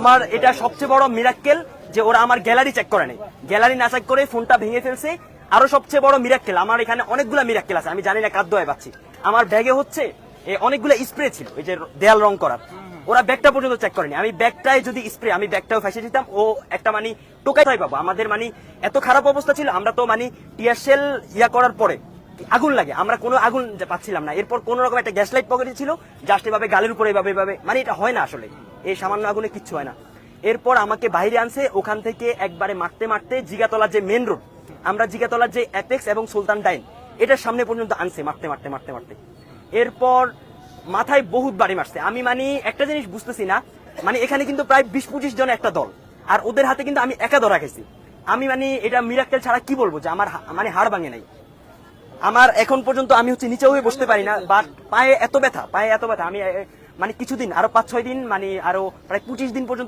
আমার এটা সবচেয়ে বড় মিরাক্কেল যে ওরা আমার গ্যালারি চেক করে নেই। গ্যালারি না চেক করে ফোনটা ভেঙে ফেলছে। আরও সবচেয়ে বড় মিরাক্কেল আমার এখানে অনেকগুলা মিরাক্কেল আছে, আমি জানি না কাদ্য হয় পাচ্ছি আমার ব্যাগে হচ্ছে অনেকগুলো স্প্রে ছিল, এই যে দেয়াল রং করার। ওরা ব্যাগটা পর্যন্ত চেক করেনি। আমি ব্যাগটায় যদি স্প্রে আমি ব্যাগটাও ফেসে দিতাম ও একটা মানে টোকাই পাবো। আমাদের মানে এত খারাপ অবস্থা ছিল, আমরা তো মানে টিয়ারশেল ইয়া করার পরে আগুন লাগে। আমরা কোনো আগুন পাচ্ছিলাম না। এরপর কোন রকম একটা গ্যাস লাইট পকেটে ছিল জাস্ট এভাবে গালের উপরে এভাবে এভাবে মানে এটা হয় না আসলে। এই সামান্য আগুনে কিচ্ছু হয় না। এরপর আমাকে বাইরে আনছে, ওখান থেকে একবারে মারতে মারতে জিগাতলার যে মেন রোড আমরা জিগাতলার যে অ্যাপেক্স এবং সুলতান ডাইন এটার সামনে পর্যন্ত আনছে মারতে মারতে মারতে মারতে। এরপর মাথায় বহুত বাড়ি মারছে। আমি মানে একটা জিনিস বুঝতেছি না মানে এখানে কিন্তু প্রায় বিশ পঁচিশ জন একটা দল, আর ওদের হাতে কিন্তু আমি একা ধরা গেছি আমি মানে এটা মিরাক্কেল ছাড়া কি বলব যে আমার মানে হাড় ভাঙে নাই। আমার এখন পর্যন্ত আমি হচ্ছে নিচে হয়ে বসতে পারি না বাট পায়ে এত ব্যথা, পায়ে এত ব্যথা। আমি মানে কিছুদিন, আরও পাঁচ ছয় দিন মানে আরও প্রায় পঁচিশ দিন পর্যন্ত